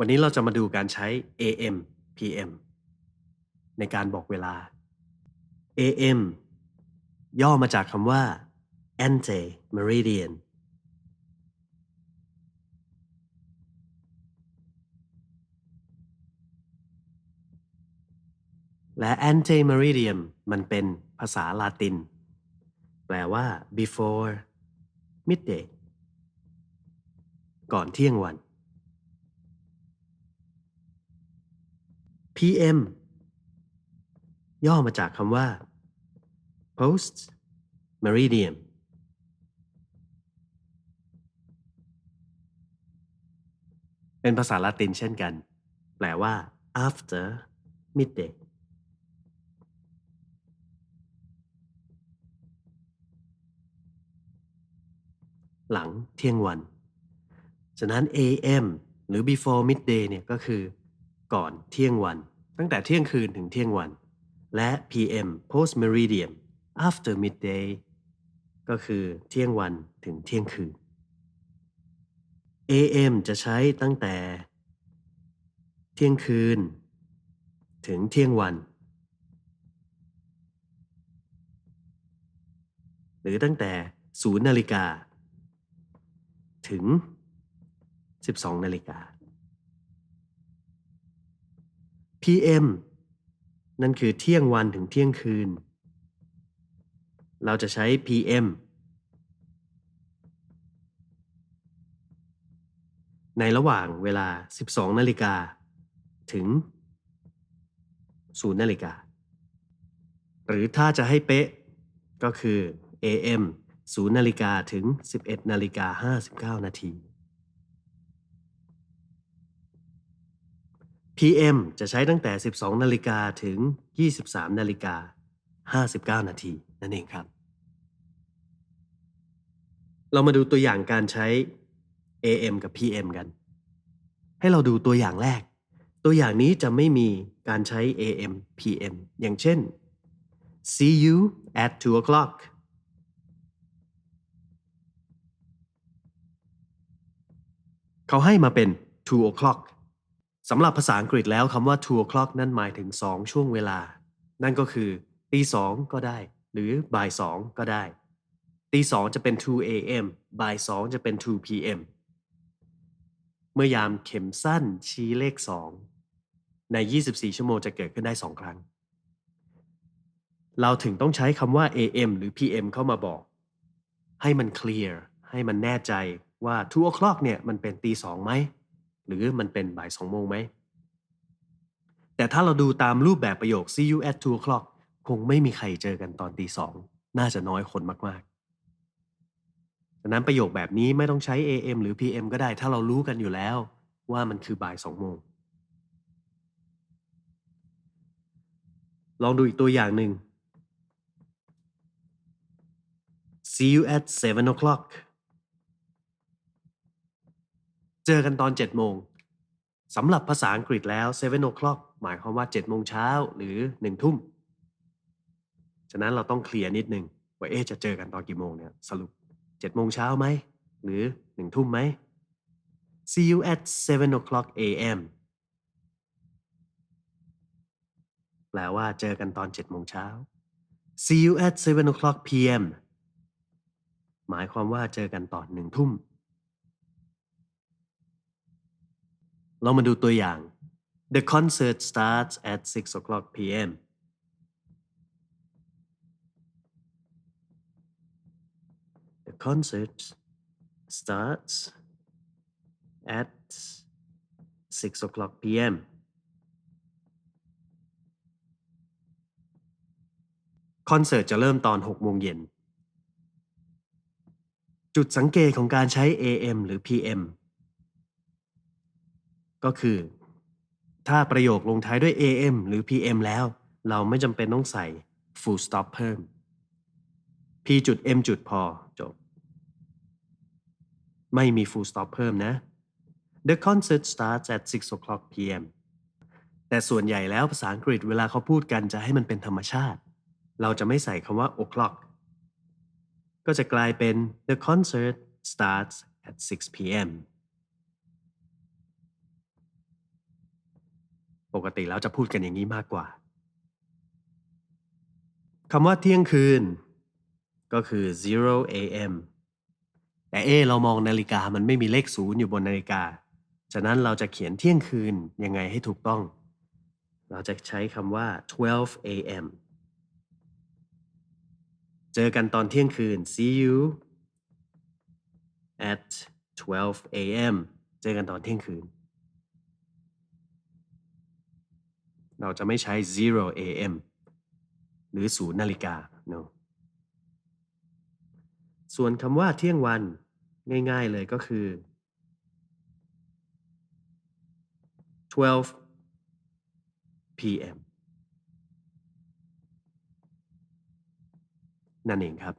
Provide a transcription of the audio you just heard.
วันนี้เราจะมาดูการใช้ AM PM ในการบอกเวลา AM ย่อมาจากคำว่า ante meridian และ ante meridian มันเป็นภาษาลาติน แปลว่า before midday ก่อนเที่ยงวัน PM ย่อมาจากคำว่า post meridian เป็นภาษาละตินเช่นกัน แปลว่า after midday หลังเที่ยงวัน ฉะนั้น AM หรือ before midday เนี่ยก็คือ ก่อนเที่ยงวัน ตั้งแต่เที่ยงคืนถึงเที่ยงวัน และ PM post meridian after midday ก็คือเที่ยงวันถึงเที่ยงคืน AM จะใช้ตั้งแต่ เที่ยงคืน ถึงเที่ยงวัน หรือตั้งแต่0นาฬิกาถึง 12 นาฬิกา PM นั่นคือเที่ยงวันถึงเที่ยงคืน เราจะใช้ PM ในระหว่างเวลา 12 นาฬิกาถึง 0 นาฬิกา หรือถ้าจะให้เป๊ะก็คือ AM 0 นาฬิกาถึง 11 นาฬิกา 59 นาที PM จะใช้ตั้งแต่ 12 นาฬิกาถึง 23 นาฬิกา 59 นาทีนั่นเองครับ เรามาดูตัวอย่างการใช้ AM กับ PM กัน ให้เราดูตัวอย่างแรก ตัวอย่างนี้จะไม่มีการใช้ AM PM อย่างเช่น see you at 2 o'clock เขาให้มาเป็น2 o'clock สำหรับภาษาอังกฤษแล้วคำว่า2 o'clock นั่นหมายถึง 2 ช่วงเวลา นั่นก็คือตีสองก็ได้ หรือบ่ายสองก็ได้ตีสองจะเป็น 2 a.m. บ่ายสองจะเป็น 2 p.m. เมื่อยามเข็มสั้นชี้เลข2ใน 24 ชั่วโมงจะเกิดขึ้นได้2ครั้ง เราถึงต้องใช้คำว่า AM หรือ PM เข้ามาบอก ให้มันเคลียร์ให้มันแน่ใจว่า2 o'clock เนี่ยมันเป็นตีสองไหม หรือมันเป็นบ่ายสองโมงไหม แต่ถ้าเราดูตามรูปแบบประโยค see you at 2 o'clock คงไม่มีใครเจอกันตอนตีสองน่าจะน้อยคนมากๆฉะนั้นประโยคแบบนี้ไม่ต้องใช้ AM หรือ PM ก็ได้ถ้าเรารู้กันอยู่แล้ว ว่ามันคือบ่ายสองโมง ลองดูอีกตัวอย่างหนึ่ง see you at 7 o'clock เจอกันตอน7โมงสำหรับภาษาอังกฤษแล้ว7 o'clock หมายความว่า7โมงเช้าหรือ1ทุ่ม ฉะนั้นเราต้องเคลียร์นิดนึงว่าเอ๊จะเจอกันตอนกี่โมงเนี่ยสรุป7โมงเช้าไหม หรือ1ทุ่มไหม see you at 7 o'clock a.m. แปลว่าเจอกันตอน7โมงเช้า see you at 7 o'clock p.m. หมายความว่าเจอกันตอน1ทุ่ม เรามาดูตัวอย่าง The concert starts at 6 o'clock p.m. The concert starts at 6 o'clock p.m. คอนเสิร์ตจะเริ่มตอน 6 โมงเย็น จุดสังเกตของการใช้ AM หรือ PM ก็คือ ถ้าประโยคลงท้ายด้วย AM หรือ PM แล้ว เราไม่จำเป็นต้องใส่ full stop เพิ่ม P จุด M จุดพอจบ ไม่มี full stop เพิ่มนะ The concert starts at 6 o'clock p.m. แต่ส่วนใหญ่แล้วภาษาอังกฤษเวลาเขาพูดกันจะให้มันเป็นธรรมชาติ เราจะไม่ใส่คำว่า o'clock ก็จะกลายเป็น The concert starts at 6 p.m. กติแล้วจะพูดกันอย่างนี้มากกว่าคำว่าเที่ยงคืน ก็คือ zero a.m. แต่เอเรามองนาฬิกามันไม่มีเลขศูนย์อยู่บนนาฬิกา ฉะนั้นเราจะเขียนเที่ยงคืนยังไงให้ถูกต้อง เราจะใช้คำว่า 12 a.m. เจอกันตอนเที่ยงคืน see you at 12 a.m. เจอกันตอนเที่ยงคืน เราจะไม่ใช้ zero a.m. หรือศูนย์นาฬิกา no ส่วนคำว่าเที่ยงวันง่ายๆเลยก็คือ 12 p.m. นั่นเองครับ